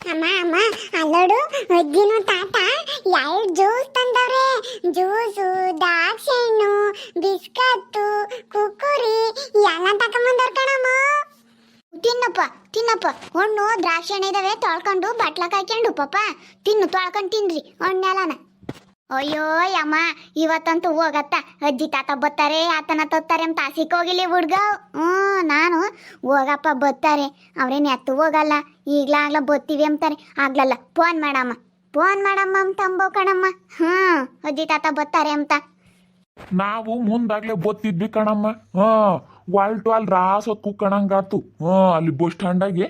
ಅಮ್ಮ ಅಮ್ಮ, ಅಲ್ಲೋಡು ಅಜ್ಜಿನು ತಾತ ಎರಡು ಜ್ಯೂಸ್ ತಂದವ್ರೆ. ಜ್ಯೂಸು ದ್ರಾಕ್ಷಿ ಹಣ್ಣು ಬಿಸ್ಕತ್ತು, ಕುಕ್ಕುರಿ ಎಲ್ಲ ತಕೊಂಬಂದವ್ರ ಕಣಮ್ಮ. ತಿನ್ನಪ್ಪ ತಿನ್ನಪ್ಪ. ಹಣ್ಣು ದ್ರಾಕ್ಷಿ ಹಣ್ಣು ಇದಾವೆ, ತೊಳ್ಕೊಂಡು, ಬಟ್ಲಕ್ಕೆ ಹಾಕ್ಯಂಡು ಪಾಪ ತಿನ್ನು, ತೊಳ್ಕೊಂಡು ತಿನ್ರಿ, ಹಣ್ಣೆಲ್ಲನ. ಅಯ್ಯೋ, ಯಮ್ಮ, ಇವತ್ತಂತೂ ಹೋಗತ್ತ. ಅಜ್ಜಿ ತಾತ ಬತ್ತಾರೆ ಆತನ ತತ್ತಾರೆ ಅಂತ ಆಸಿಕ್ ಹೋಗಿಲಿ ಹುಡ್ಗ. ಹ್ಞೂ, ನಾನು ಹೋಗಪ್ಪ ಬತ್ತಾರೆ ಅವ್ರೇನು ಎತ್ತು ಹೋಗಲ್ಲ. ಈಗ್ಲಾಗ್ಲ ಬತ್ತೀವಿ ಅಂತಾರೆ. ಆಗ್ಲಲ್ಲ ಫೋನ್ ಮಾಡಮ್ಮ. ಫೋನ್ ಮಾಡಮ್ಮ ಅಂತ ಅಂಬೋ ಕಣಮ್ಮ. ಹ್ಞೂ, ಅಜ್ಜಿ ತಾತ ಬತ್ತಾರೆ ಅಂತ. ನಾವು ಮುಂದಾಗ್ಲೇ ಬತ್ತಿದ್ವಿ ಕಣಮ್ಮ. ಹಾ ವಾಲ್ಟು ಅಲ್ಲಿ ರಾಸತ್ ಕುಕ್ಕಣಂಗಾತು. ಹಾ, ಅಲ್ಲಿ ಬಸ್ ಸ್ಟ್ಯಾಂಡಾಗೆ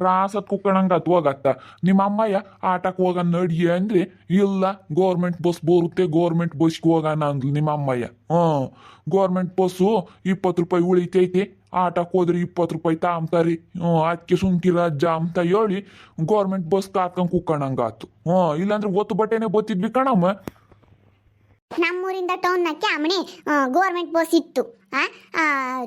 ರಾಸತ್ ಕುಕ್ಕಣಂಗಾತು ಹೋಗತ್ತ. ನಿಮ್ಮ ಅಮ್ಮಯ್ಯ ಆಟಕ್ಕೆ ಹೋಗ ನಡಿ ಅಂದ್ರೆ, ಇಲ್ಲ, ಗೋರ್ಮೆಂಟ್ ಬಸ್ ಬರುತ್ತೆ, ಗೋರ್ಮೆಂಟ್ ಬಸ್ಗೆ ಹೋಗೋಣ ಅಂದ್ಲು ನಿಮ್ಮ ಅಮ್ಮಯ್ಯ. ಹಾ, ಗೋರ್ಮೆಂಟ್ ಬಸ್ಸು ಇಪ್ಪತ್ತು ರೂಪಾಯಿ ಉಳಿತೈತಿ, ಆಟಕ್ಕೆ ಹೋದ್ರೆ ಇಪ್ಪತ್ತು ರೂಪಾಯಿ ತಾಂಬ್ತಾರಿ. ಹ್ಞೂ ಅದಕ್ಕೆ ಸುಮ್ಕಿರ ಅಜ್ಜ ಅಂತ ಹೇಳಿ ಗೋರ್ಮೆಂಟ್ ಬಸ್ ಕಾತ್ಕೊಂಡು ಕುಕ್ಕಣಂಗಾತು. ಹ್ಞೂ ಇಲ್ಲಾಂದ್ರೆ ಒತ್ತು ಬಟ್ಟೆನೆ ಬತ್ತಿದ್ವಿ ಕಣಮ್ಮ. ನಮ್ಮೂರಿಂದ ಟೌನ್ನಕ್ಕೆ ಅಮ್ಮನೆ ಗೌರ್ಮೆಂಟ್ ಬಸ್ ಇತ್ತು.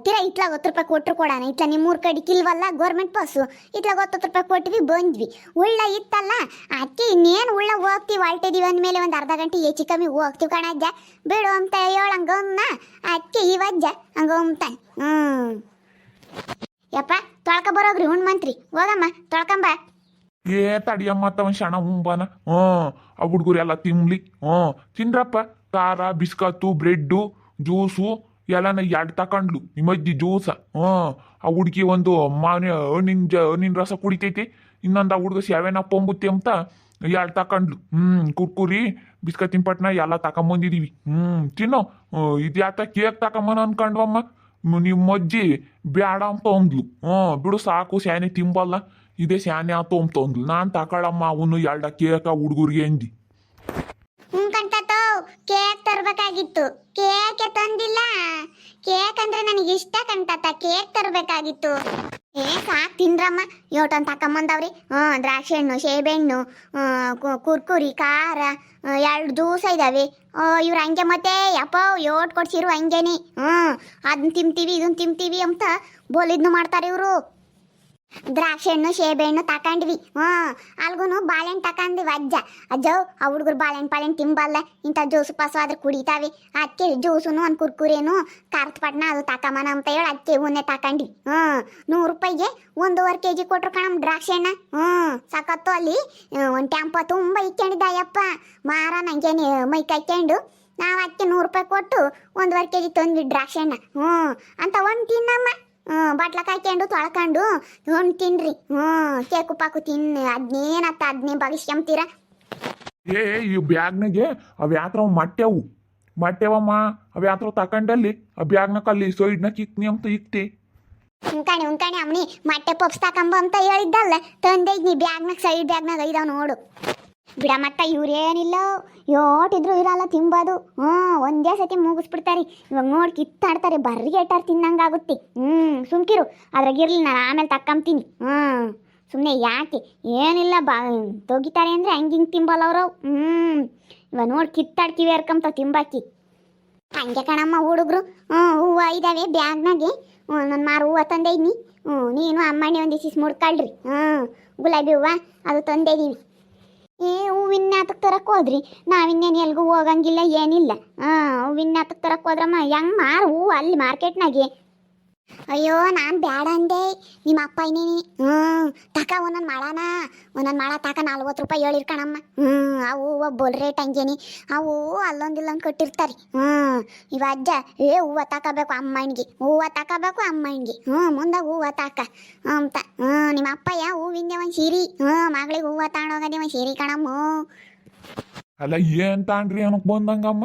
ತಿರಾ ಇತ್ಲಾಗ ಹತ್ತು ರೂಪಾಯಿ ಕೊಟ್ಟರು ಕೊಡೋಣ ಇತ್ಲ ನಿಮ್ಮೂರ ಕಡೆ ಕಿಲ್ವಲ್ಲ ಗೌರ್ಮೆಂಟ್ ಬಸ್ಸು ಇತ್ಲಾಗ ಹತ್ತು ರೂಪಾಯಿ ಕೊಟ್ವಿ, ಬಂದ್ವಿ. ಉಳ್ಳ ಇತ್ತಲ್ಲ ಅದಕ್ಕೆ ಇನ್ನೇನು ಉಳ್ಳ ಹೋಗ್ತೀವಿ. ಹೊಲ್ಟಿದೀವಿ ಅಂದಮೇಲೆ ಒಂದು ಅರ್ಧ ಗಂಟೆ ಹೆಚ್ಚು ಕಮ್ಮಿ ಹೋಗ್ತೀವಿ ಕಣಜ್ಜ ಬಿಡು ಅಂತ ಹೇಳಂಗನ್ನ ಅದಕ್ಕೆ ಇವಜ್ಜ ಹಂಗಂತಾನೆ ಹ್ಞೂ ಯಪ್ಪ, ತೊಳ್ಕ ಬರೋಗ್ರಿ ಹುಣ್ ಮಂತ್ರಿ. ಹೋಗಮ್ಮ, ತೊಳ್ಕಂಬ. ಏ ತಡಿಯಮ್ಮ ತವ ಶಣ ಉಂಬಾನ ಹ್ಞೂ ಆ ಹುಡುಗರು ಎಲ್ಲ ತಿನ್ಲಿ ಹ್ಞೂ ಖಾರ, ಬಿಸ್ಕತ್ತು, ಬ್ರೆಡ್ಡು, ಜ್ಯೂಸು ಎಲ್ಲನ ಎರಡು ತಕೊಂಡ್ಲು. ನಿಮ್ಮಜ್ಜಿ ಜ್ಯೂಸ. ಹ್ಞೂ. ಆ ಹುಡುಗಿ ಒಂದು ಮಾವಿನ ಹಣ್ಣಿನ ಜ ಹಣ್ಣಿನ ರಸ ಕುಡಿತೈತಿ, ಇನ್ನೊಂದು ಆ ಹುಡುಗ ಸೇವೆನ ಪೊಂಬುತ್ತೆ ಅಂತ ಎರಡು ತಕೊಂಡ್ಲು. ಹ್ಞೂ, ಕುರ್ಕುರಿ, ಬಿಸ್ಕತ್ತಿನ ಪಟ್ನ ಎಲ್ಲ ತಕೊಂಬಂದಿದೀವಿ. ಹ್ಞೂ, ತಿನ್ನೋ. ಇದು ಯಾತ ಕೇಕ್ ತಕೊಂಬನ ಅನ್ಕೊಂಡ್ವಮ್ಮ? ನಿಮ್ಮಜ್ಜಿ ಬೇಡ ಅಂತ ಅಂದ್ಲು. ಹ್ಞೂ, ಬಿಡು ಸಾಕು, ಸ್ಯಾನೆ ತಿಂಬಲ್ಲ. ಇದೇ ಸ್ಯಾನೆ ಆತು ಅಂತ ಅಂದ್ಲು. ನಾನು ತಗೊಳಮ್ಮ ಅವನು ಎರಡ ಕೇಕ ಹುಡುಗರಿಗೆ ಕಣ್ತಾತೋ ಕೇಕ್ ತರಬೇಕಾಗಿತ್ತು. ಕೇಕ್ ತಂದಿಲ್ಲ. ಕೇಕ್ ಅಂದ್ರೆ ನನಗೆ ಇಷ್ಟ ಕಣ್ತಾತ ಕೇಕ್ ತರಬೇಕಾಗಿತ್ತು. ಏ, ಸಾಕ್ ತಿನ್ರಮ್ಮ ಯೋಟನ್ ತಕೊಂಬಂದವ್ರಿ. ಹ್ಞೂ ದ್ರಾಕ್ಷಿ ಹಣ್ಣು ಸೇಬೆ ಹಣ್ಣು ಕು- ಕುರ್ಕುರಿ, ಖಾರ ಎರಡು ದೂಸ ಇದಾವೆ. ಇವ್ರು ಹಂಗೆ ಮತ್ತೆ ಯಪ್ಪ, ಯೋಟ್ ಕೊಡ್ಸಿರು ಹಂಗೇನಿ. ಹ್ಞೂ ಅದನ್ನ ತಿಂತೀವಿ ಇದನ್ನ ತಿಂತೀವಿ ಅಂತ ಬೋಲಿದ್ನು ಮಾಡ್ತಾರೆ ಇವರು. ದ್ರಾಕ್ಷಿ ಹಣ್ಣು ಸೇಬೆ ಹಣ್ಣು ತಕೊಂಡ್ವಿ. ಹ್ಞೂ ಅಲ್ಗೂ ಬಾಳೆಹಣ್ಣು ತಕೊಂಡ್ವಿ ಅಜ್ಜ ಅಜ್ಜೋ, ಆ ಹುಡುಗರು ಬಾಳೆಹಣ್ಣು ಪಾಳೆಹಣ್ಣು ತಿಂಬಲ್ಲ. ಇಂಥ ಜ್ಯೂಸು ಪಾಸು ಆದ್ರೆ ಕುಡಿತಾವೆ. ಅದಕ್ಕೆ ಜ್ಯೂಸುನು, ಒಂದು ಕುರ್ಕುರೇನು, ಖಾರದ ಪಟ್ನ ಅದು ತಕಮನ ಅಂತ ಹೇಳಿ ಅದಕ್ಕೆ ಇವನ್ನೇ ತಕೊಂಡ್ವಿ. ಹ್ಞೂ, ನೂರು ರೂಪಾಯಿಗೆ ಒಂದೂವರೆ ಕೆ ಜಿ ಕೊಟ್ರು ಕಣಮ್ ದ್ರಾಕ್ಷಿ ಹಣ್ಣ ಹ್ಞೂ, ಸಖತ್ತು ಅಲ್ಲಿ ಒಂದು ಟ್ಯಾಂಪ ತುಂಬ ಇಕ್ಕೊಂಡಿದ್ದಾಯಪ್ಪ ಮಾರ ನಂಗೇನು ಮೈ ಕೈಕೊಂಡು ನಾವು ಅದಕ್ಕೆ ನೂರು ರೂಪಾಯಿ ಕೊಟ್ಟು ಒಂದೂವರೆ ಕೆ ಜಿ ತಂದ್ವಿ ದ್ರಾಕ್ಷಿ ಹಣ್ಣ ಹ್ಞೂ, ಅಂತ ಒಂದು ತಿನ್ನಮ್ಮ. ಹ್ಞೂ ಹಾಕ್ಯಂಡು ತೊಳ್ಕೊಂಡು ಹ್ಞೂ ತಿನ್ರಿ. ಹ್ಞೂ ಕೇಕು ಪಾಕು ತಿನ್ನಿ. ಅದ್ನೇನತ್ತ ಅದ್ನೇ ಬಗಿಸ್ಕೊಂತೀರ ಏ ಈ ಬ್ಯಾಗ್ನಾಗೆ ಅವು ಯಾತ್ರ ಮಟ್ಟೆವು. ಮಟ್ಟೆವಮ್ಮ ಅವು ಯಾತ್ರ ತಕೊಂಡಲ್ಲಿ ಆ ಬ್ಯಾಗ್ನ ಕಲ್ಲಿ ಸೈಡ್ನ ಇಕ್ನಿ ಅಂತ ಇಕ್ತಿ ಉಂಕಾಣಿ ಉಂಕಾಣಿ ಅಮ್ಮನಿ ಮಟ್ಟೆ ಪಪ್ಸ್ ತಕೊಂಬ ಅಂತ ಹೇಳಿದ್ದಲ್ಲ ತಂದೆ ನೀ ಬ್ಯಾಗ್ನಾಗ ಸೈಡ್ ಬ್ಯಾಗ್ನಾಗ ಐದಾವ್ ನೋಡು. ಬಿಡ ಮಟ್ಟ ಇವ್ರೇನಿಲ್ಲ. ಯೋಟಿದ್ರು ಇರಲ್ಲ, ತಿಂಬೋದು. ಹ್ಞೂ, ಒಂದೇ ಸತಿ ಮುಗಿಸ್ಬಿಡ್ತಾರೆ. ಇವಾಗ ನೋಡಿ, ಕಿತ್ತಾಡ್ತಾರೆ, ಬರ್ರಿಗೆ ಎಟ್ಟಾರು ತಿನ್ನಂಗಾಗುತ್ತೆ. ಹ್ಞೂ, ಸುಮ್ಕಿರು. ಅದ್ರಾಗಿರ್ಲಿ ನಾನು ಆಮೇಲೆ ತಕ್ಕಂತೀನಿ ಹ್ಞೂ ಸುಮ್ಮನೆ ಯಾಕೆ? ಏನಿಲ್ಲ, ಬಾ ತೊಗಿತಾರೆ ಅಂದರೆ ಹಂಗೆ ಹಿಂಗೆ ತಿಂಬಲ್ಲ ಅವರು. ಹ್ಞೂ, ಇವಾಗ ನೋಡಿ ಕಿತ್ತಾಡ್ತೀವಿ ಹರ್ಕಂತ ತಿಂಬಾಕಿ. ಹಂಗೆ ಕಣಮ್ಮ ಹುಡುಗರು. ಹ್ಞೂ, ಹೂವು ಇದ್ದಾವೆ ಬ್ಯಾಗ್ನಾಗೆ. ಹ್ಞೂ ನನ್ನ ಮಾರು ಹೂವು ತಂದೈದ್ನಿ ಹ್ಞೂ, ನೀನು ಅಮ್ಮಣ್ಣಿ ಒಂದು ಇಸಿಸ್ ಮುಡ್ಕೊಳ್ರಿ ಹ್ಞೂ, ಗುಲಾಬಿ ಹೂವು, ಅದು ತಂದಿದ್ದೀವಿ ಏ ಹೂವಿನ ಆತಕ್ಕೆ ತರಕ್ಕೆ ಹೋದ್ರಿ? ನಾವಿನ್ನೇನು ಎಲ್ಗೂ ಹೋಗಂಗಿಲ್ಲ, ಏನಿಲ್ಲ. ಹಾಂ ಹೂವಿನ ಆತಕ್ಕೆ ತರಕ್ಕೆ ಹೋದ್ರಮ್ಮ, ಹೆಂಗ್ ಮಾರು ಹೂವು ಅಲ್ಲಿ ಮಾರ್ಕೆಟ್ನಾಗೆ? ಅಯ್ಯೋ, ನಾನು ಬ್ಯಾಡ ಅಂದೆ. ನಿಮ್ಮ ಅಪ್ಪ ಇನ್ನೇನಿ ಹ್ಞೂ ತಕ ಒಂದೊಂದು ಮಾಡಣ. ಒಂದೊಂದು ಮಾಡ, ತಕ ನಲ್ವತ್ತು ರೂಪಾಯಿ ಹೇಳಿರ್ಕಣಮ್ಮ ಹ್ಞೂ ಅವು ಬೋಲ್ ರೇಟ್ ಹಂಗೇನಿ. ಅವು ಅಲ್ಲೊಂದಿಲ್ಲೊಂದು ಕೊಟ್ಟಿರ್ತಾರೆ. ಹ್ಞೂ ಇವ ಅಜ್ಜ, ಏ, ಹೂವು ತಕೋಬೇಕು ಅಮ್ಮನಿಗೆ. ಹೂವು ತಕೋಬೇಕು ಅಮ್ಮನಿಗೆ. ಹ್ಞೂ ಮುಂದೆ ಹೂವು ತಾಕ. ಅಂತ ಹ್ಞೂ ನಿಮ್ಮ ಅಪ್ಪಯ್ಯ ಹೂವಿಂದೆ ಒಂದು ಸೀರೆ. ಹ್ಞೂ ಮಗಳಿಗೆ ಹೂವು ತಗೊಂಡೋಗದೆ ಒಂದು ಸೀರೆ ಕಣಮ್ಮ. ಅಲ್ಲ, ಏನು ತಾಂಡ್ರಿ ಅನ್ನಕ್ಕೆ ಬಂದಂಗಮ್ಮ?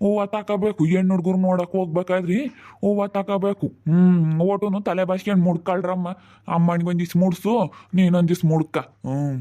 ಹೂವ ತಕೋಬೇಕು ಹೆಣ್ಣು ಹುಡುಗರು ನೋಡಕ್ ಹೋಗ್ಬೇಕಾದ್ರಿ? ಹೂವ ತಗೋಬೇಕು ಹ್ಮ್, ಓಟುನು ತಲೆ ಬಾಸ್ಕೊಂಡು ಮುಡ್ಕಳ್ರಮ್ಮ. ಅಮ್ಮನಿಗೆ ಒಂದಿಸ್ ಮುಡ್ಸು ನೀನೊಂದಿಸ್ ಮುಡ್ಕ. ಹ್ಮ್.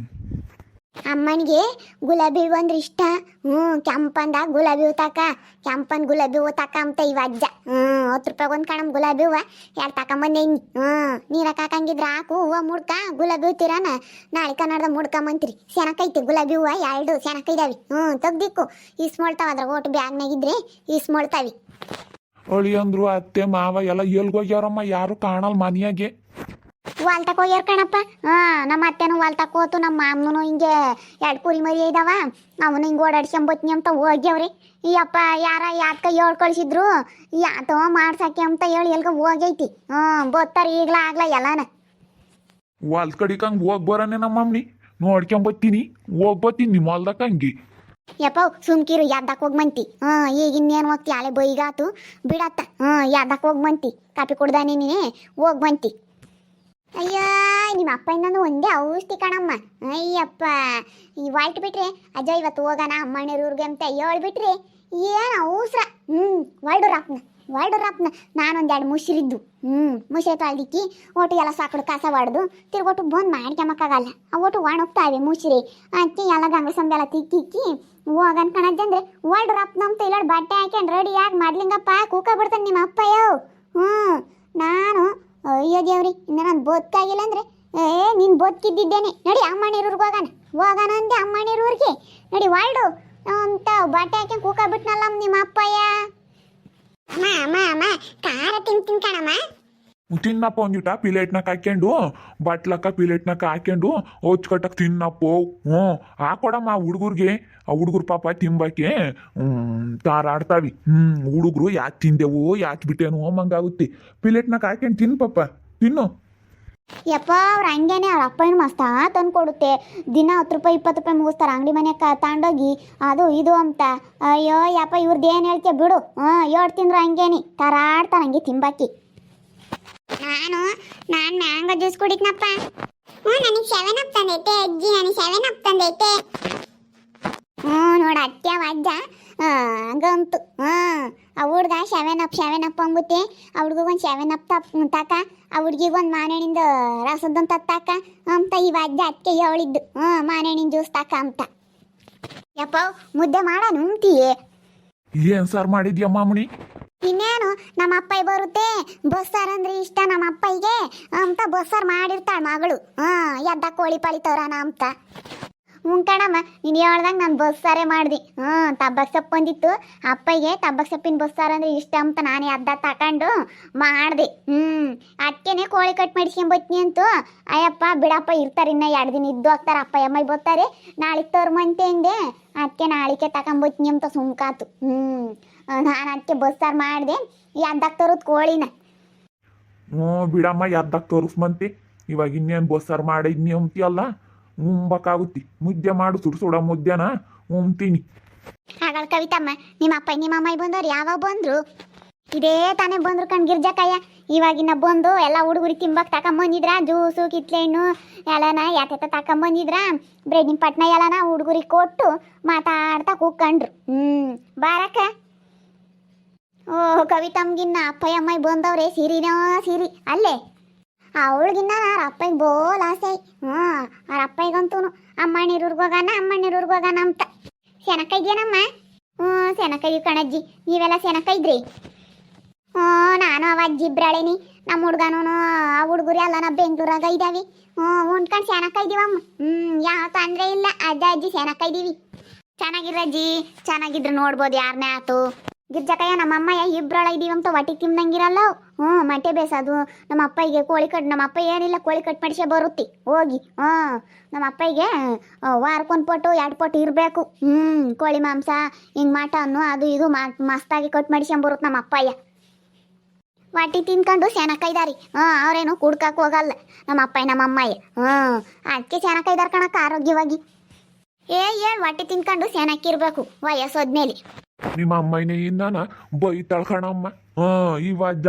ಅಮ್ಮನಿಗೆ ಗುಲಾಬಿ ಹೂವು ಅಂದ್ರೆ ಇಷ್ಟ. ಹ್ಞೂ ಕೆಂಪಂದ ಗುಲಾಬಿ ಹೂ ತಾಕ. ಕೆಂಪನ್ ಗುಲಾಬಿ ಹೂ ತಕ ಅಂತ ಇವ ಅಜ್ಜ. ಹ್ಞೂ ಹತ್ತು ರೂಪಾಯಿ ಒಂದು ಕಣಮ್ ಗುಲಾಬಿ ಹೂವು. ಎರಡು ತಕೊಂಬಂದೇನಿ ಹ್ಞೂ ನೀರಕ್ಕೆ ಹಾಕಂಗಿದ್ರೆ ಹಾಕು ಹೂವು ಮುಡ್ಕ. ಗುಲಾಬಿ ಹೂ ತಿರಾನ. ನಾಳೆ ಕನ್ನಡದ ಮುಡ್ಕೊಂಬಂತೀರಿ ಸೆನಕೈತಿ ಗುಲಾಬಿ ಹೂವ, ಎರಡು ಸೆನಕ ಇದಾವೆ. ಹ್ಞೂ ತೆಗ್ದಿಕ್ಕು ಇಸ್ಮೊಳ್ತಾವ ಅದ್ರ ಓಟು ಬ್ಯಾಗ್ನಾಗಿದ್ರೆ ಇಸ್ಮೊಳ್ತಾವಿ ಅಳಿ ಅಂದ್ರು ಅತ್ತೆ ಮಾವ ಎಲ್ಲ ಎಲ್ಗೋಗ್ಯಾರಮ್ಮ ಯಾರು ಕಾಣಲ್ ಮನೆಯಾಗೆ? ವಾಲ್ ತಕೋ ಹೋಗ್ಯಾರ ಕಣಪ್ಪ. ಹಾ ನಮ್ಮ ಅತ್ತೆನೂ ವಾಲ್ ಹೋತು ನಮ್ಮ ಮಾಮನು ಹಿಂಗೆ ಎರಡು ಕುರಿ ಮರಿ ಇದಾವ. ಅವನು ಹಿಂಗೆ ಓಡಾಡ್ಸ್ಕೊಂಬತ್ನಿ ಅಂತ ಹೋಗ್ಯವ್ರಿ. ಈ ಅಪ್ಪ ಯಾರ ಯಾತ್ಕ ಹೇಳ್ ಕಳ್ಸಿದ್ರು ಯಾತವ ಮಾಡ್ಸಕ್ಕೆ ಅಂತ ಹೇಳಿ ಎಲ್ಗ ಹೋಗೈತಿ. ಹ್ಞೂ ಬೋತ್ತಾರ ಈಗ್ಲ ಆಗ್ಲ ಎಲ್ಲಾನ. ಹೊಲ್ದ ಕಡಿಕ್ ಹಂಗೆ ಹೋಗಿ ಬರೋನೆ ನಮ್ಮ ಮಮ್ಮಿ ನೋಡ್ಕೊಂಬತ್ತೀನಿ ಹೋಗಿ ಬತ್ತೀನಿ ನಿಮ್ಮ ಹೊಲ್ದಕ್ಕ ಹಂಗೆ. ಯಪ್ಪ ಸುಮ್ಕಿರು ಯಾದಕ್ ಹೋಗ್ ಮಂತಿ. ಹಾ ಈಗ ಇನ್ನೇನು ಹೋಗ್ತಿ ಅಲೆ ಬೈಗಾತು. ಬಿಡತ್ತ. ಹಾ ಯಾದಕ್ ಹೋಗ್ ಮಂತಿ. ಕಾಪಿ ಕುಡ್ದಾನೆ ನೀನೆ ಹೋಗ್ ಮಂತಿ. ಅಯ್ಯ, ನಿಮ್ಮ ಅಪ್ಪ ಇನ್ನೊಂದು ಒಂದೇ ಔಷಧಿ ಕಣಮ್ಮ. ಅಯ್ಯಪ್ಪ, ಈ ವೈಟ್ ಬಿಟ್ರೆ, ಅಜ್ಜ ಇವತ್ತು ಹೋಗೋಣ ಅಮ್ಮಣ್ಣರೂರ್ಗೆ ಅಂತ ಹೇಳ್ಬಿಟ್ರಿ ಏನು ಔಸ್ರ ಹ್ಞೂ ವರ್ಡು ರಾಪ್ನ ವರ್ಡು ರಾಪ್ನ ನಾನೊಂದು ಎರಡು ಮುಸಿರಿದ್ದು ಹ್ಞೂ ಮುಸಿರಿ ತೊಳ್ದಿಕ್ಕಿ, ಒಟ್ಟು ಎಲ್ಲ ಸಾಕಡು ಕಸ ಹೊಡೆದು ತಿರ್ಗೊಟ್ಟು ಬಂದು ಮಾಡ್ಕೊಂಬಕ್ಕಾಗಲ್ಲ ಆ ಒಟ್ಟು ಒಣಗ್ತಾವೆ ಮುಸಿರಿ ಅದಕ್ಕೆ ಎಲ್ಲ ಗಂಗ ಸಂಬೆಲ್ಲ ತಿಕ್ಕಿಕ್ಕಿ, ಹೋಗನ್ ಕಣಜ್ಜಂದ್ರೆ ವರ್ಡು ರಾಪ್ನ ಅಂತ ಇಲ್ಲ ಬಟ್ಟೆ ಹಾಕ್ಯಂಡು ರೆಡಿ ಆಗಿ ಮಾಡ್ಲಿಂಗಪ್ಪ, ಕೂಕ ಬಿಡ್ತಾನೆ ನಿಮ್ಮ ಅಪ್ಪಯ್ಯೋ. ಹ್ಞೂ ನಾನು ಅಯ್ಯೋ ದೇವ್ರಿ, ಇನ್ನು ನಾನು ಬದುಕಾಗಿಲ್ಲ ಅಂದ್ರೆ, ಏ, ನೀನು ಬದುಕಿದ್ದಿದ್ದೇನೆ. ನೋಡಿ ಅಮ್ಮಣ್ಣೀರೂರ್ಗೆ ಹೋಗೋಣ ಹೋಗೋಣ ಅಂದೆ ಅಮ್ಮಣ್ಣೀರೂರ್ಗೆ ನೋಡಿ ವಾಲ್ಡು ಅಂತ ಬಟ್ಟೆ ಹಾಕಿ ಕೂಕ ಬಿಟ್ನಲ್ಲ ನಿಮ್ಮ ಅಪ್ಪಯ್ಯ ಅಮ್ಮ ಅಮ್ಮ ಅಮ್ಮ, ಖಾರ ತಿಂತೀನಿ ಕಣಮ್ಮ. ತಿನ್ನಪ್ಪ ಒಂದಿಟ ಪಿಲೇಟ್ನಾಗ ಹಾಕ್ಯಂಡು ಬಟ್ಲಕ್ಕ ಪಿಲೇಟ್ನಾಗ ಹಾಕ್ಯಂಡು ಕಟ್ಟಕ್ ತಿನ್ನಪ್ಪೋ. ಹ್ಞೂ, ಹಾಕೊಡಮ್ಮ ಆ ಹುಡುಗರಿಗೆ. ಆ ಹುಡುಗರು ಪಾಪ ತಿಂಬಕ್ಕೆ ತಾರಾಡ್ತಾವಿ. ಹ್ಞೂ, ಹುಡುಗರು ಯಾಕೆ ತಿಂದೆವು, ಯಾಕೆ ಬಿಟ್ಟೇನು ಮಂಗಾಗುತ್ತೆ ಪಿಲೇಟ್ನಾಗ ಹಾಕ್ಯಂಡು ತಿನ್ನು ಪಾಪ, ತಿನ್ನು. ಯಪ್ಪ, ಅವ್ರ ಹಂಗೇನೆ ಅವ್ರ ಏನು ಮಸ್ತಾ ತಂದು ಕೊಡುತ್ತೆ. ದಿನ ಹತ್ತು ರೂಪಾಯಿ, ಇಪ್ಪತ್ತು ರೂಪಾಯಿ ಮುಗಿಸ್ತಾರೆ ಅಂಗಡಿ ಮನೆಗೆ ತಗೊಂಡೋಗಿ ಅದು ಇದು ಅಂತ. ಅಯ್ಯೋ, ಯಪ್ಪ ಇವ್ರದ್ದು ಏನು ಹೇಳ್ತೀಯ ಬಿಡು. ಹಾಂ ಏಳು ತಿಂದ್ರು ಹಂಗೇನಿ. ತರಾಡ್ತಾನೆ ಹಂಗೆ ತಿಂಬಾಕಿ ನಾನು ನಾನು ಮ್ಯಾಂಗೋ ಜ್ಯೂಸ್ ಕುಡಿದ್ನಪ್ಪ. ಹ್ಞೂ, ನನಗೆ ಸೆವೆನ್ ಅಪ್ ತಂದೈತೆ, ಅಜ್ಜಿ, ನನಗೆ ಸೆವೆನ್ ಅಪ್ ತಂದೈತೆ. ಹ್ಞೂ, ನೋಡ ಅತ್ಯವ ಅಜ್ಜ ಹಂಗಂತು. ಹಾಂ ಆ ಹುಡ್ಗ ಸೆವೆನ್ ಅಪ್ ಸೆವೆನ್ ಅಪ್ ಅಂಬುತ್ತೆ. ಆ ಹುಡ್ಗಗೊಂದು ಸೆವೆನ್ ಅಪ್ ತಪ್ ತಾಕ. ಆ ಹುಡ್ಗಿಗೊಂದು ಮಾನೇಣಿಂದ ರಸದೊಂದು ತತ್ತಾಕ ಅಂತ ಇವ ಅಜ್ಜ ಅದಕ್ಕೆ ಹೇಳಿದ್ದು ಹ್ಞೂ, ಮಾನೇಣಿನ ಜ್ಯೂಸ್ ತಾಕ ಅಂತ ಯಪ್ಪ, ಮುದ್ದೆ ಮಾಡ ನುಂಗ್ತೀಯೇ ಏನು ಸರ್ ಮಾಡಿದ್ಯಮ್ಮ ಇನ್ನೇನು ನಮ್ಮ ಅಪ್ಪ ಬರುತ್ತೆ. ಬಸ್ಸಾರ್ ಅಂದ್ರೆ ಇಷ್ಟ ನಮ್ಮ ಅಪ್ಪಯ್ಯಗೆ ಅಂತ ಬಸ್ಸಾರ್ ಮಾಡಿರ್ತಾಳ ಮಗಳು. ಹಾ ಎದ್ದ ಕೋಳಿ ಪಾಳಿ ತರೋಣ ಅಂತ. ಹ್ಞೂ ಕಣಮ್ಮ ನೀನು ಹೇಳ್ದಂಗೆ ನಾನು ಬಸ್ಸಾರೇ ಮಾಡಿದೆ. ಹ್ಞೂ ತಬ್ಬಕ್ ಸೊಪ್ಪು ಬಂದಿತ್ತು. ಅಪ್ಪಗೆ ತಬ್ಬಕ್ ಸೊಪ್ಪಿನ ಬಸ್ಸಾರ ಅಂದ್ರೆ ಇಷ್ಟ ಅಂತ ನಾನೇ ಅದ್ದ ತಕೊಂಡು ಮಾಡಿದೆ. ಹ್ಞೂ ಅದಕ್ಕೇನೆ ಕೋಳಿ ಕಟ್ ಮಾಡಿಸ್ಕೊಂಬತ್ನಿ ಅಂತೂ. ಅಯ್ಯಪ್ಪ, ಬಿಡಪ್ಪ, ಇರ್ತಾರೆ ಇನ್ನ ಎರಡು ದಿನ ಇದ್ದು ಹೋಗ್ತಾರೆ ಅಪ್ಪ ಅಮ್ಮ ಬರ್ತಾರೆ. ನಾಳೆಗೆ ತೋರ್ಮಂತೆ ಹಿಂದೆ ಅದಕ್ಕೆ ನಾಳಿಕೆ ತಗೊಂಬತ್ನಿ ಅಂತ ಸುಮ್ಕಾತು. ಹ್ಞೂ ನಾನು ಅದಕ್ಕೆ ಬಸ್ಸಾರು ಮಾಡಿದೆ. ಎದ್ದಕ್ಕೆ ತರೋದು ಕೋಳಿನ. ಹ್ಞೂ ಬಿಡಮ್ಮ ಎದ್ದಾಗ ತೋರಿಸ್ಮಂತಿ. ಇವಾಗ ಇನ್ನೇನು ಬಸ್ಸಾರು ಮಾಡಿದ್ನಿ ಅಂತೀಯಲ್ಲ ಉಂಬಕ್ಕಾಗುತ್ತೆ. ಮುದ್ದೆ ಮಾಡು ಸುಡು ಸುಡ ಮುದ್ದೆನ ಉಂಬ್ತೀನಿ. ಹಾಗಳ ಕವಿತಮ್ಮ ನಿಮ್ಮ ಅಪ್ಪ ನಿಮ್ಮ ಅಮ್ಮ ಬಂದವ್ರು ಯಾವಾಗ ಬಂದ್ರು? ಇದೇ ತಾನೇ ಬಂದ್ರು ಕಣ್ ಗಿರ್ಜಕ್ಕಯ್ಯ ಇವಾಗಿನ ಬಂದು ಎಲ್ಲ ಹುಡುಗರು ತಿಂಬಕ್ ತಕೊಂಬಂದಿದ್ರ? ಜ್ಯೂಸು ಕಿತ್ಲೆಹಣ್ಣು ಎಲ್ಲನ ಯಾತ ತಕೊಂಬಂದಿದ್ರ? ಬ್ರೆಡ್ಡಿನ ಪಟ್ನ ಎಲ್ಲನ ಹುಡುಗರಿಗೆ ಕೊಟ್ಟು ಮಾತಾಡ್ತಾ ಕೂಕಂಡ್ರು ಹ್ಮ್ ಬಾರಕ್ಕ. ಓ, ಕವಿತಮ್ಗಿನ್ನ ಅಪ್ಪಯ್ಯ ಅಮ್ಮೈ ಬಂದವ್ರೆ, ಸಿರಿನೋ ಸಿರಿ. ಅಲ್ಲೇ? ಅವಳಿಗಿನ್ನ ಅವ್ರ ಅಪ್ಪಗೆ ಬೋಲ್ ಆಸೆ. ಹ್ಞೂ, ಅವ್ರ ಅಪ್ಪಯ್ಯಗಂತೂ ಅಮ್ಮಣ್ಣೀರೂರ್ಗೆ ಹೋಗೋಣ ಅಮ್ಮಣ್ಣೀರೂರ್ಗೆ ಹೋಗೋಣ ಅಂತ. ಸೆನಕ ಇದೆಯೇನಮ್ಮ ಹ್ಞೂ ಸೆನಕ ಇದೀವಿ ಕಣಜ್ಜಿ. ನೀವೆಲ್ಲ ಸೆನಕ ಇದ್ರಿ ಹ್ಞೂ, ನಾನು ಅವ ಅಜ್ಜಿ ನಮ್ಮ ಹುಡ್ಗನೂ ಆ ಹುಡುಗರು ಎಲ್ಲನ ಬೆಂಗಳೂರಾಗ ಇದಾವಿ. ಹ್ಞೂ ಉಂಡ್ಕೊಂಡು ಸೆನಕ ಇದೀವಮ್ಮ ಹ್ಞೂ ಯಾವ ತೊಂದರೆ ಇಲ್ಲ. ಅಜ್ಜ ಅಜ್ಜಿ ಸೆನಕ ಇದೀವಿ ಚೆನ್ನಾಗಿರಜ್ಜಿ ಚೆನ್ನಾಗಿದ್ರು ನೋಡ್ಬೋದು ಯಾರನ್ನೇ ಆತು. ಗಿರ್ಜಕಯ್ಯ, ನಮ್ಮ ಅಮ್ಮಯ್ಯ ಇಬ್ರೊಳ ಇದೀವಂತ ಹೊಟ್ಟೆ ತಿಮ್ದಂಗಿರಲ್ಲ. ಹ್ಞೂ ಮಟ್ಟೆ ಬೇಸದು. ನಮ್ಮ ಅಪ್ಪಯ್ಯಗೆ ಕೋಳಿ ಕಟ್, ನಮ್ಮ ಅಪ್ಪ ಏನಿಲ್ಲ, ಕೋಳಿ ಕಟ್ ಮಾಡಿಸೇ ಬರುತ್ತೆ. ಹೋಗಿ, ಹ್ಞೂ. ನಮ್ಮ ಅಪ್ಪಯ್ಯಗೆ ವಾರಕ್ಕೊಂದು ಪಟ್ಟು, ಎರಡು ಪಟ್ಟು ಇರಬೇಕು. ಹ್ಞೂ, ಕೋಳಿ ಮಾಂಸ, ಹಿಂಗೆ ಮಟನ್ನು, ಅದು ಇದು ಮಸ್ತಾಗಿ ಕಟ್ ಮಾಡಿಸ್ಕೊಂಬರುತ್ತೆ ನಮ್ಮ ಅಪ್ಪಯ್ಯ. ಹೊಟ್ಟಿ ತಿನ್ಕೊಂಡು ಸೆನಕೈದಾರಿ ಹ್ಞೂ, ಅವ್ರೇನು ಕುಡ್ಕಕ್ಕೆ ಹೋಗಲ್ಲ. ನಮ್ಮ ಅಪ್ಪಯ್ಯ, ನಮ್ಮ ಅಮ್ಮಯ್ಯ. ಹ್ಞೂ. ಅದಕ್ಕೆ ಸೆನಕೈದಾರ ಕಣಕ್ಕ, ಆರೋಗ್ಯವಾಗಿ. ಏ ಏನ್ ಹೊಟ್ಟೆ ತಿನ್ಕೊಂಡು ಸೆನಕ್ಕಿರ್ಬೇಕು ವಯಸ್ಸೋದ್ಮೇಲೆ ನಿಮ್ಮ ಅಮ್ಮನೇ ಇಂದಾನ ಬೈತಾಳ ಕಣಮ್ಮ. ಹಾ ಇವಾಜ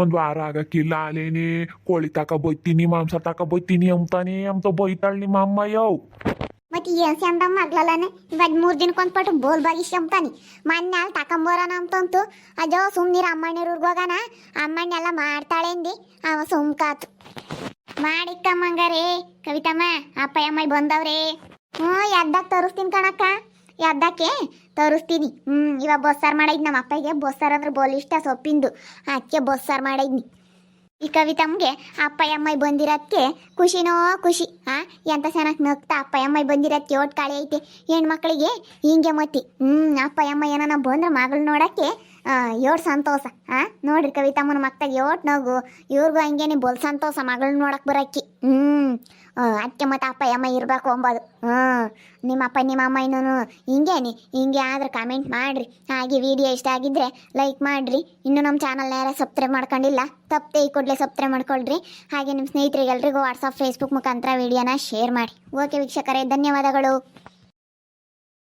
ಒಂದ್ ವಾರ ಆಗಕ್ಕಿಲ್ಲ ಅಲೇನಿ ಕೋಳಿ ತಕ ಬೈತೀನಿ ಮಾಂಸ ತಕ ಬೈತೀನಿ ಅಂತಾನೆ ಅಂತ ಬೈತಾಳ ನಿಮ್ಮ ಅಮ್ಮ ಯವ್ ಮತ್ತೆ ಏನ್ ಚಂದ ಮಗ್ಲಲ್ಲನೆ ಇವಾಗ ಮೂರ್ ದಿನಕ್ಕೊಂದ್ ಪಟ್ಟು ಬೋಲ್ ಬಾಗಿ ಅಂತಾನೆ ಮೊನ್ನೆ ಅಲ್ಲಿ ತಕೊಂಬೋರಣ ಅಂತಂತು. ಅಜೋ ಸುಮ್ನಿರ ಅಮ್ಮಣ್ಣರೂರ್ಗೆ ಹೋಗೋಣ ಅಮ್ಮಣ್ಣೆಲ್ಲ ಮಾಡ್ತಾಳೆ ಅಂದಿ. ಅವ ಸುಮ್ಕಾತು. ಮಾಡಿಕ್ಕಮ್ಮಂಗಾರೆ ಕವಿತಮ್ಮ ಅಪ್ಪ ಅಮ್ಮ ಬಂದವ್ರೆ. ಹ್ಞೂ ಎದ್ದಾಗ ತರಿಸ್ತೀನಿ ಕಣಕ್ಕ. ಎದ್ದಕ್ಕೆ ತರಿಸ್ತೀನಿ. ಹ್ಞೂ ಇವಾಗ ಬೊಸ್ಸಾರ್ ಮಾಡೈದ್ ನಮ್ಮ ಅಪ್ಪಗೆ. ಬೊಸ್ಸಾರು ಅಂದ್ರೆ ಬೋಲ್ ಇಷ್ಟ, ಸೊಪ್ಪಿಂದು. ಅದಕ್ಕೆ ಬೊಸ್ಸಾರು ಮಾಡೈದ್ನಿ. ಈ ಕವಿತಮ್ಗೆ ಅಪ್ಪ ಅಮ್ಮ ಬಂದಿರೋದಕ್ಕೆ ಖುಷಿನೋ ಖುಷಿ, ಆ? ಎಂತ ಚೆನ್ನಾಗಿ ನಗ್ತಾ ಅಪ್ಪ ಅಮ್ಮ ಬಂದಿರೋದಕ್ಕೆ ಓಟ್ ಕಾಳಿ ಐತೆ. ಹೆಣ್ಮಕ್ಳಿಗೆ ಹಿಂಗೆ ಮತ್ತಿ ಹ್ಞೂ ಅಪ್ಪ ಅಮ್ಮ ಏನಾನ ಬಂದ್ರೆ ಮಗಳು ನೋಡಕ್ಕೆ ಏಳು ಸಂತೋಷ, ಆ? ನೋಡ್ರಿ ಕವಿತಮ್ಮನ ಮಕ್ತಾಗ ಯೋಟ್ ನಗು. ಇವ್ರಿಗೂ ಹಂಗೇನೆ ಬೋಲ್ ಸಂತೋಷ ಮಗಳನ್ನ ನೋಡಕ್ ಬರಕ್ಕಿ. ಹ್ಮ್ ಅತ್ತೆ ಮತ್ತು ಅಪ್ಪ ಅಮ್ಮ ಇರ್ಬೇಕು ಅಂಬೋದು. ಹ್ಞೂ, ನಿಮ್ಮ ಅಪ್ಪ, ನಿಮ್ಮ ಅಮ್ಮ ಇನ್ನೂ ಹಿಂಗೇನಿ. ಹಿಂಗೆ ಆದ್ರೆ ಕಮೆಂಟ್ ಮಾಡಿರಿ. ಹಾಗೆ ವಿಡಿಯೋ ಇಷ್ಟ ಆಗಿದ್ದರೆ ಲೈಕ್ ಮಾಡ್ರಿ. ಇನ್ನು ನಮ್ಮ ಚಾನಲ್ನ ಯಾರು ಸಬ್ಸ್ಕ್ರೈಬ್ ಮಾಡ್ಕೊಂಡಿಲ್ಲ, ತಪ್ಪದೆ ಈ ಕೂಡಲೇ ಸಬ್ಸ್ಕ್ರೈಬ್ ಮಾಡ್ಕೊಳ್ರಿ. ಹಾಗೆ ನಿಮ್ಮ ಸ್ನೇಹಿತರಿಗೆ ಎಲ್ರಿಗೂ ವಾಟ್ಸಪ್ ಫೇಸ್ಬುಕ್ ಮುಖಾಂತರ ವಿಡಿಯೋನ ಶೇರ್ ಮಾಡಿ. ಓಕೆ ವೀಕ್ಷಕರೇ, ಧನ್ಯವಾದಗಳು.